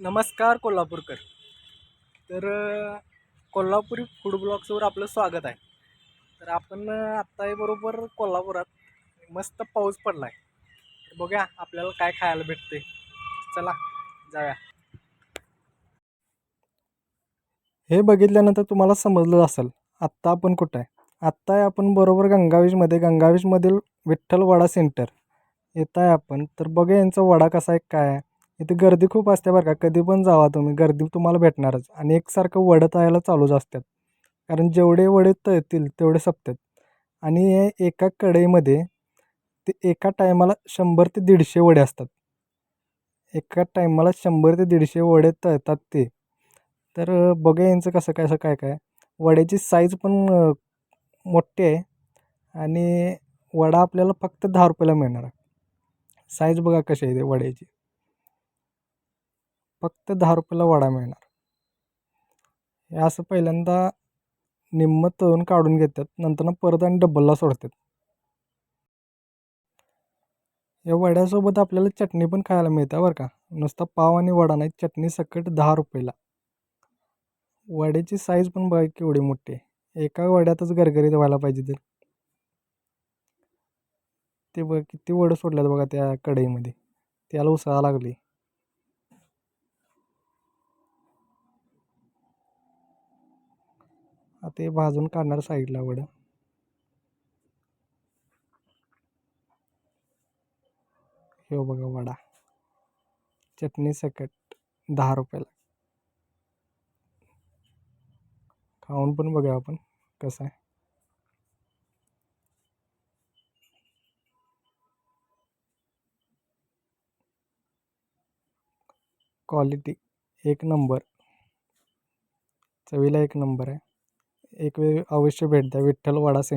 नमस्कार कोल्हापूरकर. तर कोल्हापुरी फूड ब्लॉग्सवर आपलं स्वागत आहे. तर आपण आत्ताही आत्ता बरोबर कोल्हापुरात मस्त पाऊस पडला आहे बघूया आपल्याला काय खायला भेटते चला जाऊया. हे बघितल्यानंतर तुम्हाला समजलं असेल आत्ता आपण कुठं आहे? आत्ता आहे आपण बरोबर गंगावीजमध्ये गंगावीजमधील विठ्ठल वडा सेंटर येत आहे आपण. तर बघूया यांचा वडा कसा आहे काय आहे? इथे गर्दी खूप असते बरं का. कधी पण जावा तुम्ही. गर्दी तुम्हाला भेटणारच. आणि एकसारखं वडं तळायला चालूच असतात. कारण जेवढे वडे तळतील तेवढे सपतात. आणि हे एका कढईमध्ये ते एका टायमाला शंभर ते दीडशे वडे असतात. एका टायमाला शंभर ते दीडशे वडे तळतात ते. तर बघा यांचं कसं काय असं काय काय. वड्याची साईज पण मोठी आहे. आणि वडा आपल्याला फक्त दहा रुपयाला मिळणार आहे. साईज बघा कशी आहे ते वड्याची. फक्त दहा रुपयाला वडा मिळणार. हे असं पहिल्यांदा निम्मं तळून काढून घेतात नंतर परत आणि डबलला सोडतात. या वड्यासोबत आपल्याला चटणी पण खायला मिळते बरं का. नुसता पाव आणि वडा नाही चटणी सकट दहा रुपयाला. वड्याची साईज पण बघा केवढी मोठी आहे. एका वड्यातच गरगरीत व्हायला पाहिजे तर ते बघ किती वडं सोडल्यात बघा त्या कढईमध्ये. त्याला उसळा लागली. आता हे भाजून काढणार साईडला वडं. हे बघा वडा. चटणी सकट दहा रुपयाला. खाऊन पण बघूया आपण कसं आहे. क्वालिटी एक नंबर. चवीला एक नंबर आहे. एक वेळ अवश्य भेट द्या. विठ्ठलवाडा सेंटर.